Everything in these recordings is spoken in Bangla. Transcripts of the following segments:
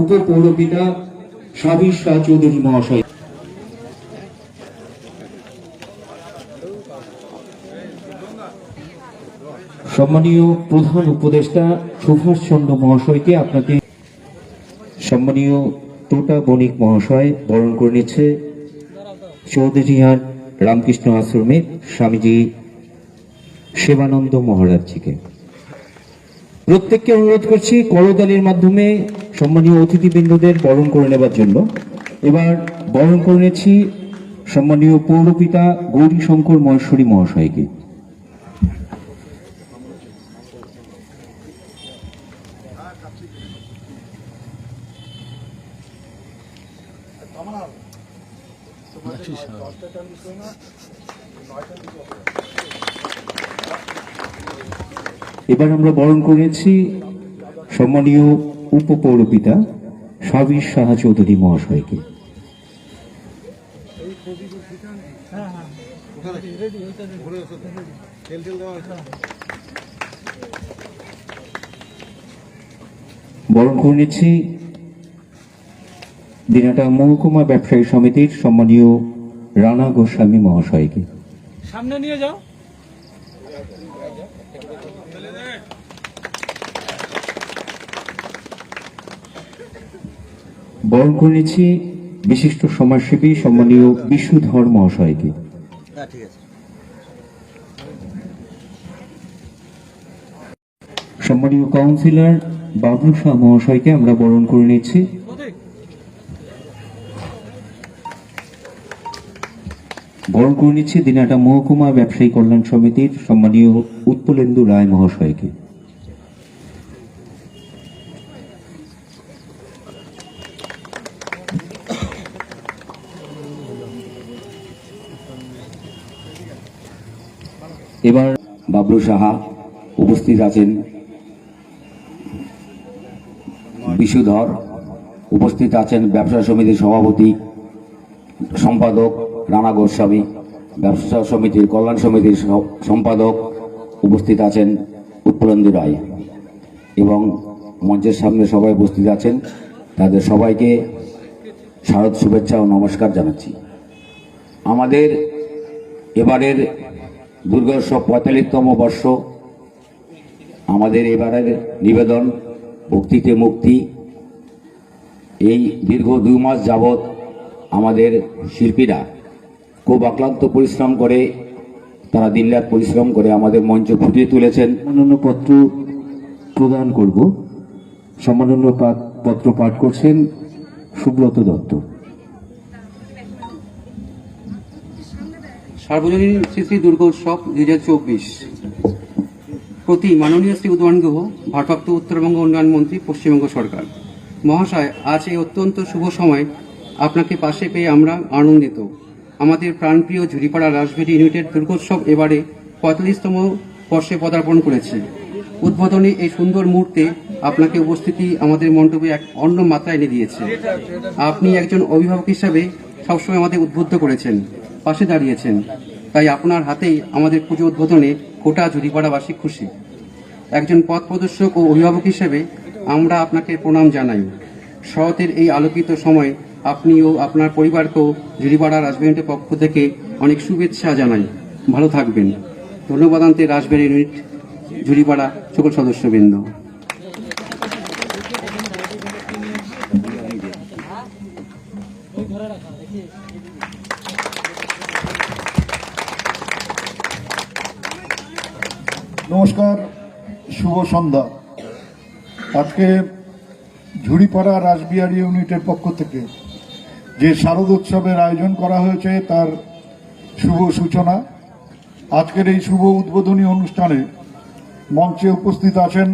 উপপৌরপিতা সাবির শাহ চৌধুরী মহাশয়। সম্মানীয় প্রধান উপদেষ্টা সুভাষ চন্দ্র মহাশয়কে আপনাকে সম্মানীয় টোটা বণিক মহাশয় বরণ করে নিচ্ছে চৌধুরীহাট রামকৃষ্ণ আশ্রমের স্বামীজি সেবানন্দ মহারাজজিকে। প্রত্যেককে অনুরোধ করছি করতালির মাধ্যমে সম্মানীয় অতিথিবৃন্দদের বরণ করে নেবার জন্য। এবার বরণ করে নিচ্ছি সম্মানীয় পৌরপিতা গৌরী শঙ্কর মহেশ্বরী মহাশয়কে। এবার আমরা বরণ করেছি সম্মানীয় উপপৌরপিতা সাবির শাহ চৌধুরী মহাশয়কে। বরণ করে নিচ্ছি দিনাটা মহকুমা ব্যবসায়ী সমিতির সম্মানীয় রানা গোস্বামী মহাশয়কে। সামনে নিয়ে যাও। বরণ করে নিচ্ছি বিশিষ্ট সমাজসেবী সম্মানীয় বিশুধর মহাশয়কে। সম্মানীয় কাউন্সিলর বাবলু শাহ মহাশয়কে আমরা বরণ করে নিচ্ছি। বরণ করে নিচ্ছি দিনাটা মহকুমা ব্যবসায়ী কল্যাণ সমিতির সম্মানীয় উৎপলেন্দু রায় মহাশয়কে। এবার বাবলু সাহা উপস্থিত আছেন। বিশুধর উপস্থিত আছেন ব্যবসা সমিতির সভাপতি, সম্পাদক রানা গোস্বামী, ব্যবসা সমিতির কল্যাণ সমিতির সম্পাদক উপস্থিত আছেন উৎপলেন্দু রায় এবং মঞ্চের সামনে সবাই উপস্থিত আছেন। তাদের সবাইকে শারদ শুভেচ্ছা ও নমস্কার জানাচ্ছি। আমাদের এবারের দুর্গোৎসব পঁয়তাল্লিশতম বর্ষ, আমাদের এবারের নিবেদন, ভক্তিতে মুক্তি। এই দীর্ঘ দুই মাস যাবৎ আমাদের শিল্পীরা খুব অক্লান্ত পরিশ্রম করে, তারা দিনরাত পরিশ্রম করে আমাদের মঞ্চ ফুটিয়ে তুলেছেন। সম্মানন্য পত্র প্রদান করব। সম্মানন্য পত্র পাঠ করছেন সুব্রত দত্ত। সার্বজনীন শ্রী শ্রী দুর্গোৎসব দুই হাজার চব্বিশ। প্রতি মাননীয় শ্রী উদয়ন ভারপ্রাপ্ত উত্তরবঙ্গ উন্নয়ন মন্ত্রী, পশ্চিমবঙ্গ সরকার। মহাশয়, আজ এই অত্যন্ত শুভ সময় আপনাকে পাশে পেয়ে আমরা আনন্দিত। আমাদের প্রাণপ্রিয় ঝুড়িপাড়া রাসবেরি ইউনিটের দুর্গোৎসব এবারে পঁয়তাল্লিশতম বর্ষে পদার্পণ করেছে। উদ্বোধনে এই সুন্দর মুহূর্তে আপনাকে উপস্থিতি আমাদের মণ্ডপে এক অন্য মাত্রা এনে দিয়েছে। আপনি একজন অভিভাবক হিসাবে সবসময় আমাদের উদ্বুদ্ধ করেছেন। পাশে দাঁড়িয়েছেন। তাই আপনার হাতেই আমাদের পুজো উদ্বোধনে গোটা ঝুড়িপাড়াবাসী খুশি। একজন পথ প্রদর্শক ও অভিভাবক হিসেবে আমরা আপনাকে প্রণাম জানাই। শরতের এই আলোকিত সময় আপনি ও আপনার পরিবারকেও ঝুড়িপাড়া রাজবেরিটের পক্ষ থেকে অনেক শুভেচ্ছা জানাই। ভালো থাকবেন। ধন্যবাদ আনতে রাজবেরি ইউনিট ঝুড়িপাড়া সকল সদস্যবৃন্দ। নমস্কার, শুভ সন্ধ্যা। আজকে ঝুড়িপাড়া রাসবিহারী ইউনিটের পক্ষ থেকে যে শারদ উৎসবের আয়োজন করা হয়েছে, তার শুভ সূচনা। আজকের এই শুভ উদ্বোধনী অনুষ্ঠানে মঞ্চে উপস্থিত আছেন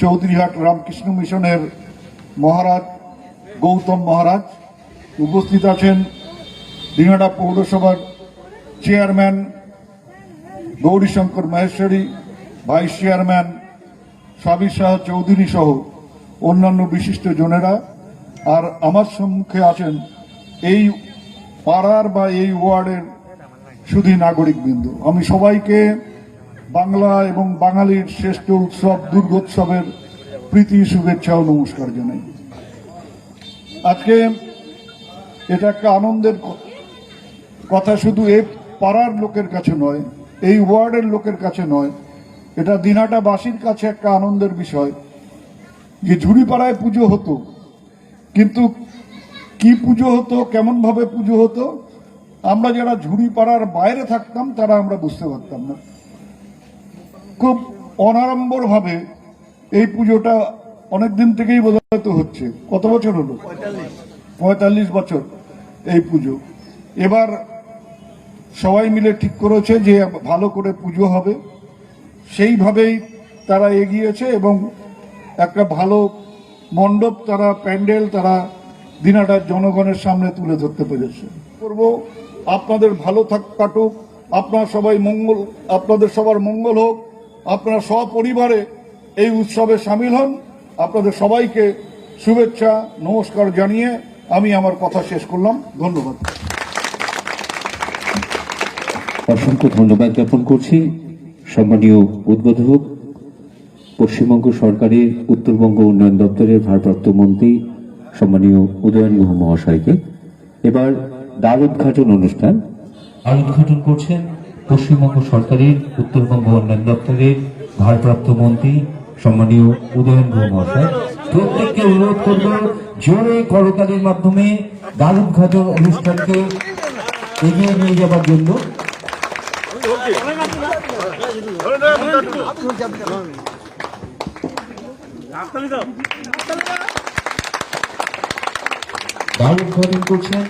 চৌধুরীহাট রামকৃষ্ণ মিশনের মহারাজ গৌতম মহারাজ। উপস্থিত আছেন দিনহাটা পৌরসভার chairman Gaurishankar Maheshwari, vice chairman Sabir Shah Chowdhury সহ অন্যান্য বিশিষ্ট জনেরা। আর আমার সম্মুখে আছেন এই পাড়ার বা এই ওয়ার্ডের শুধু নাগরিকবৃন্দ। আমি সবাইকে বাংলা এবং বাঙালির শ্রেষ্ঠ উৎসব, দুর্গোৎসবের প্রীতি, শুভেচ্ছা ও নমস্কার জানাই। আজকে এটা একটা আনন্দের কথা শুধু এই পাড়ার লোকের কাছে নয় এই ওয়ার্ডের লোকের কাছে নয়। এটা দিনাটা বাসীর কাছে একটা আনন্দের বিষয় যে ঝুড়িপাড়ায় পুজো হতো। কিন্তু কি পুজো হতো কেমন ভাবে পুজো হতো, আমরা যারা ঝুড়িপাড়ার বাইরে থাকতাম, তারা আমরা বুঝতে পারতাম না। খুব অনাড়ম্বর ভাবে এই পুজোটা অনেক দিন থেকেই বোধহয় হচ্ছে। কত বছর হলো? পঁয়তাল্লিশ বছর এই পুজো। এবার সবাই মিলে ঠিক করেছে যে ভালো করে পুজো হবে। সেইভাবেই তারা এগিয়েছে এবং একটা ভালো মণ্ডপ তারা, প্যান্ডেল তারা দিনাটার জনগণের সামনে তুলে ধরতে পেরেছে। করব, আপনাদের ভালো থাক, কাটুক। আপনার সবাই মঙ্গল, আপনাদের সবার মঙ্গল হোক। আপনারা সপরিবারে এই উৎসবে সামিল হন। আপনাদের সবাইকে শুভেচ্ছা, নমস্কার জানিয়ে আমি আমার কথা শেষ করলাম। ধন্যবাদ। অসংখ্য ধন্যবাদ জ্ঞাপন করছি। সম্মানীয় উদ্বোধক, পশ্চিমবঙ্গ সরকারের উত্তরবঙ্গ উন্নয়ন দপ্তরের ভারপ্রাপ্ত মন্ত্রী সম্মানীয় উদয়ন গুহ মহাশয়কে। এবার দ্বার উদ্ঘাটন অনুষ্ঠান। আর উদ্ঘাটন করছেন পশ্চিমবঙ্গ সরকারের উত্তরবঙ্গ উন্নয়ন দপ্তরের ভারপ্রাপ্ত মন্ত্রী সম্মানীয় উদয়ন গুহ মহাশয়। প্রত্যেককে অনুরোধ করব, জোরে করতালির মাধ্যমে দ্বার উদ্ঘাটন অনুষ্ঠানকে এগিয়ে নিয়ে যাবার জন্য। করছেন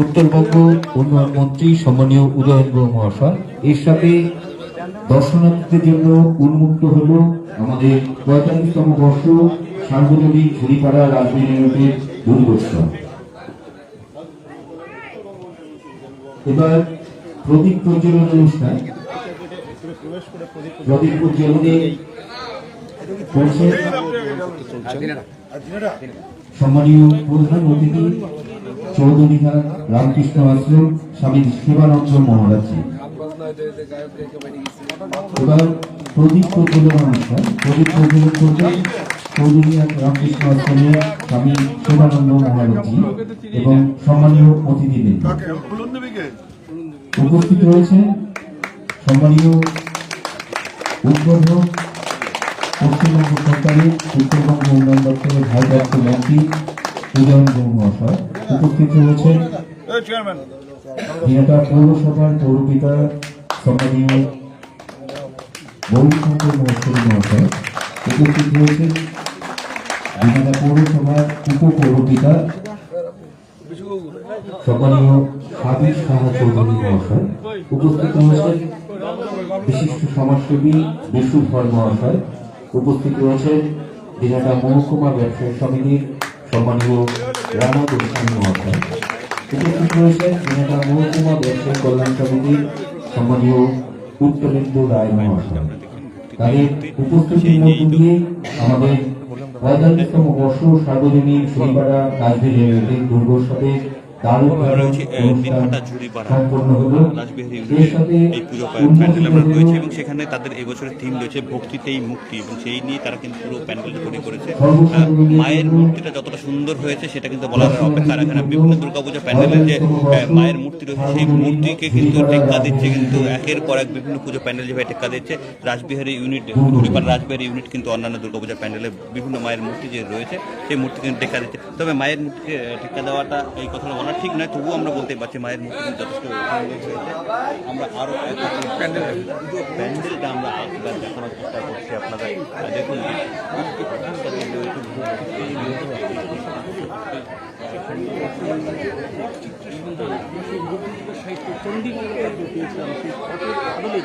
উত্তরবঙ্গ উন্নয়ন মন্ত্রী সম্মানীয় উদয়ন মহাশয় এর সাথে দর্শনার্থীদের জন্য উন্মুক্ত হল আমাদের পঁয়তাল্লিশতম বর্ষ সার্বজনীন ঝুড়িপাড়া রাজধানী রোডের দুর্গোৎসব। এবার প্রদীপ প্রজ্বলন অনুষ্ঠান। প্রদীপ প্রজ্বলনে সম্মানীয় প্রধান অতিথি চৌধুরীঘাট রামকৃষ্ণ আশ্রম, স্বামী শিবানন্দ মহারাজজি। এবার প্রদীপ প্রজ্বলন অনুষ্ঠান। প্রদীপ প্রজ্বলন করবেন চৌধুরীঘাট রামকৃষ্ণ আশ্রমের স্বামী শিবানন্দ এবং সম্মানীয় অতিথিবৃন্দ। উপস্থিত রয়েছেন সম্মানীয় উদ্বোধক, পশ্চিমবঙ্গ সরকারের উত্তরবঙ্গ উন্নয়ন দপ্তরের ভারপ্রাপ্ত মন্ত্রী উদয়ন মহাশয়। উপস্থিত রয়েছেন দিনাটা পৌরসভার পৌরপিতা সম্মানীয় গৌরশঙ্কর মহেশ্বরী মহাশয়। উপস্থিত রয়েছেন দিনাটা পৌরসভার উপপৌরপিতা সম্মানীয় সাবির সাহা চৌধুরী মহাশয়, উপস্থিত রয়েছেন বিশিষ্ট সমাজসেবী বিষ্ণুধর মহাশয়, উপস্থিত রয়েছেন দিনাটা মহকুমা ব্যবসায়ী সমিতির সম্মানীয় রানা গোস্বামী মহাশয়, উপস্থিত রয়েছেন দিনাটা মহকুমা ব্যবসায়ী কল্যাণ সমিতির সম্মানীয় উত্তরেন্দু রায় মহাশয়। তাদের উপস্থিতির মধ্য দিয়ে আমাদের পঁয়তাল্লিশতম বর্ষ সার্বজনীন শনিপাড়া রাজধানী দুর্গোৎসবে দারুণ রয়েছে আহ, অনুষ্ঠান দিনহাটা ঝুড়িপাড়া রাজবিহারী এর ইউনিটের সাথে এই পুজো প্যান্ডেল আমরা রয়েছে এবং সেখানে তাদের এবছরের থিম রয়েছে ভক্তিতেই মুক্তি এবং সেই নিয়ে তারা কিন্তু পুরো প্যান্ডেল তৈরি করেছে। মায়ের মূর্তিটা যতটা সুন্দর হয়েছে সেটা কিন্তু বলার অপেক্ষা রাখে না। বিভিন্ন দুর্গাপূজা প্যান্ডেলের যে মায়ের মূর্তি রয়েছে সেই মূর্তিকে কিন্তু টেক্কা দিচ্ছে কিন্তু একের পর এক বিভিন্ন পুজো প্যান্ডেল যেভাবে টেক্কা দিচ্ছে রাজবিহারী ইউনিট ঝুড়িপাড়া রাজবিহারী ইউনিট কিন্তু অন্যান্য দুর্গাপূজা প্যান্ডেলে বিভিন্ন মায়ের মূর্তি যে রয়েছে সেই মূর্তি কিন্তু টেক্কা দিচ্ছে। তবে মায়ের মূর্তিকে টেক্কা দেওয়াটা এই কথাটা বলা ঠিক নয়, তবুও আমরা বলতে পারছি মায়ের মূর্তি যথেষ্ট আমরা আরও প্যান্ডেলটা আমরা একবার দেখানোর চেষ্টা করছি আপনারা আপনাদের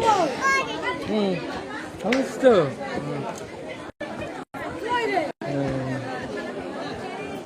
어, 맛있어. 응.